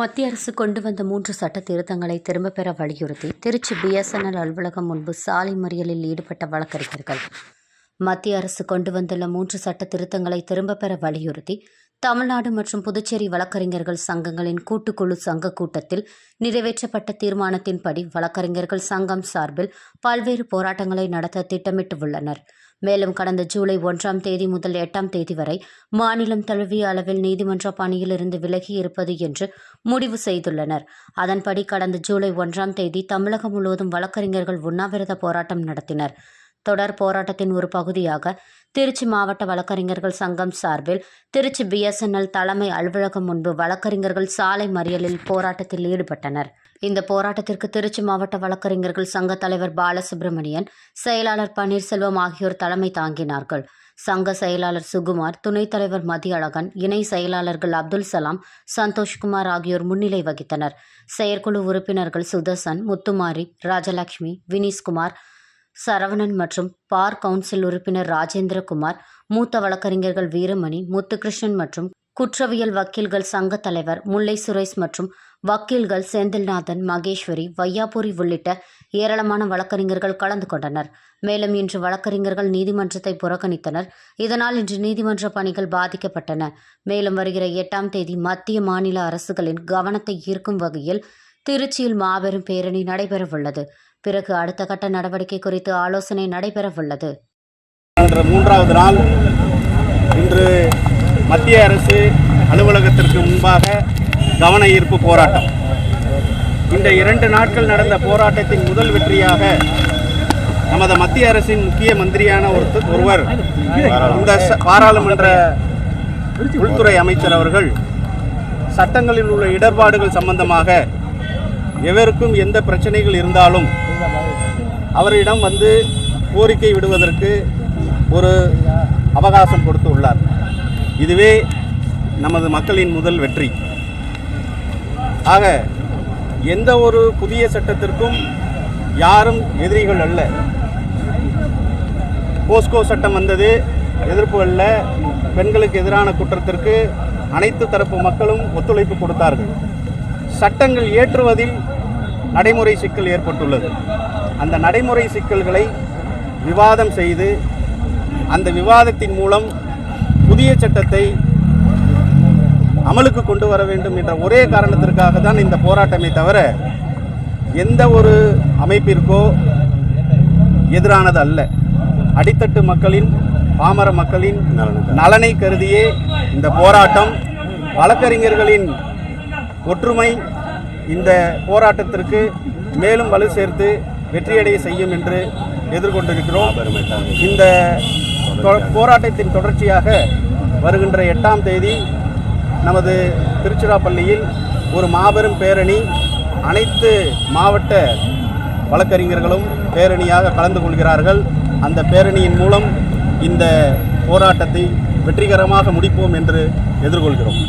மத்திய அரசு கொண்டு வந்த மூன்று சட்ட திருத்தங்களை திரும்பப் பெற வலியுறுத்தி திருச்சி பிஎஸ்என்எல் அலுவலகம் முன்பு சாலை மறியலில் ஈடுபட்ட வழக்கறிஞர்கள். மத்திய அரசு கொண்டு வந்துள்ள மூன்று சட்ட திருத்தங்களை திரும்பப் பெற வலியுறுத்தி தமிழ்நாடு மற்றும் புதுச்சேரி வழக்கறிஞர்கள் சங்கங்களின் கூட்டுக்குழு சங்க கூட்டத்தில் நிறைவேற்றப்பட்ட தீர்மானத்தின்படி வழக்கறிஞர்கள் சங்கம் சார்பில் பல்வேறு போராட்டங்களை நடத்த திட்டமிட்டு உள்ளனர் மேலும் கடந்த ஜூலை ஒன்றாம் தேதி முதல் எட்டாம் தேதி வரை மாநிலம் தழுவிய அளவில் நீதிமன்ற பணியிலிருந்து விலகி இருப்பது என்று முடிவு செய்துள்ளனர். அதன்படி கடந்த ஜூலை ஒன்றாம் தேதி தமிழகம் முழுவதும் வழக்கறிஞர்கள் உண்ணாவிரத போராட்டம் நடத்தினர். தொடர் போராட்டத்தின் ஒரு பகுதியாக திருச்சி மாவட்ட வழக்கறிஞர்கள் சங்கம் சார்பில் திருச்சி பிஎஸ்என்எல் தலைமை அலுவலகம் முன்பு வழக்கறிஞர்கள் சாலை மறியலில் போராட்டத்தில் ஈடுபட்டனர். இந்த போராட்டத்திற்கு திருச்சி மாவட்ட வழக்கறிஞர்கள் சங்க தலைவர் பாலசுப்ரமணியன் செயலாளர் பன்னீர்செல்வம் ஆகியோர் தலைமை தாங்கினார்கள். சங்க செயலாளர் சுகுமார் துணைத் தலைவர் மதியழகன் இணை செயலாளர்கள் அப்துல் சலாம் சந்தோஷ்குமார் ஆகியோர் முன்னிலை வகித்தனர். செயற்குழு உறுப்பினர்கள் சுதர்சன் முத்துமாரி ராஜலட்சுமி வினீஷ்குமார் சரவணன் மற்றும் பார் கவுன்சில் உறுப்பினர் ராஜேந்திரகுமார் மூத்த வழக்கறிஞர்கள் வீரமணி முத்துகிருஷ்ணன் மற்றும் குற்றவியல் வக்கீல்கள் சங்க தலைவர் முல்லை சுரேஷ் மற்றும் வக்கீல்கள் செந்தில்நாதன் மகேஸ்வரி வையாபுரி உள்ளிட்ட ஏராளமான வழக்கறிஞர்கள் கலந்து கொண்டனர். மேலும் இன்று வழக்கறிஞர்கள் நீதிமன்றத்தை புறக்கணித்தனர். இதனால் இன்று நீதிமன்ற பணிகள் பாதிக்கப்பட்டன. மேலும் வருகிற எட்டாம் தேதி மத்திய மாநில அரசுகளின் கவனத்தை ஈர்க்கும் வகையில் திருச்சியில் மாபெரும் பேரணி நடைபெறவுள்ளது. பிறகு அடுத்த கட்ட நடவடிக்கை குறித்து ஆலோசனை நடைபெறவுள்ளது. மூன்றாவது நாள் இன்று மத்திய அரசு அலுவலகத்திற்கு முன்பாக கவன ஈர்ப்பு போராட்டம். இந்த இரண்டு நாட்கள் நடந்த போராட்டத்தின் முதல் வெற்றியாக நமது மத்திய அரசின் முக்கிய மந்திரியான ஒருத்தர் ஒருவர் இந்த பாராளுமன்ற உள்துறை அமைச்சர் அவர்கள் சட்டங்களில் உள்ள இடர்பாடுகள் சம்பந்தமாக எவருக்கும் எந்த பிரச்சனைகள் இருந்தாலும் அவரிடம் வந்து கோரிக்கை விடுவதற்கு ஒரு அவகாசம் கொடுத்து உள்ளார். இதுவே நமது மக்களின் முதல் வெற்றி. ஆக எந்த ஒரு புதிய சட்டத்திற்கும் யாரும் எதிரிகள் அல்ல. போஸ்கோ சட்டம் வந்தது எதிர்ப்பு அல்ல. பெண்களுக்கு எதிரான குற்றத்திற்கு அனைத்து தரப்பு மக்களும் ஒத்துழைப்பு கொடுத்தார்கள். சட்டங்கள் இயற்றுவதில் நடைமுறை சிக்கல் ஏற்பட்டுள்ளது. அந்த நடைமுறை சிக்கல்களை விவாதம் செய்து அந்த விவாதத்தின் மூலம் புதிய சட்டத்தை அமலுக்கு கொண்டு வர வேண்டும் என்ற ஒரே காரணத்திற்காக தான் இந்த போராட்டமே தவிர எந்த ஒரு அமைப்பிற்கோ எதிரானது அல்ல. அடித்தட்டு மக்களின் பாமர மக்களின் நலனை கருதியே இந்த போராட்டம் வழக்கறிஞர்களின் ஒற்றுமை இந்த போராட்டத்திற்கு மேலும் வலு சேர்த்து வெற்றியடைய செய்யும் என்று எதிர்கொண்டிருக்கிறோம். இந்த போராட்டத்தின் தொடர்ச்சியாக வருகின்ற எட்டாம் தேதி நமது திருச்சிராப்பள்ளியில் ஒரு மாபெரும் பேரணி அனைத்து மாவட்ட வழக்கறிஞர்களும் பேரணியாக கலந்து கொள்கிறார்கள். அந்த பேரணியின் மூலம் இந்த போராட்டத்தை வெற்றிகரமாக முடிப்போம் என்று எதிர்கொள்கிறோம்.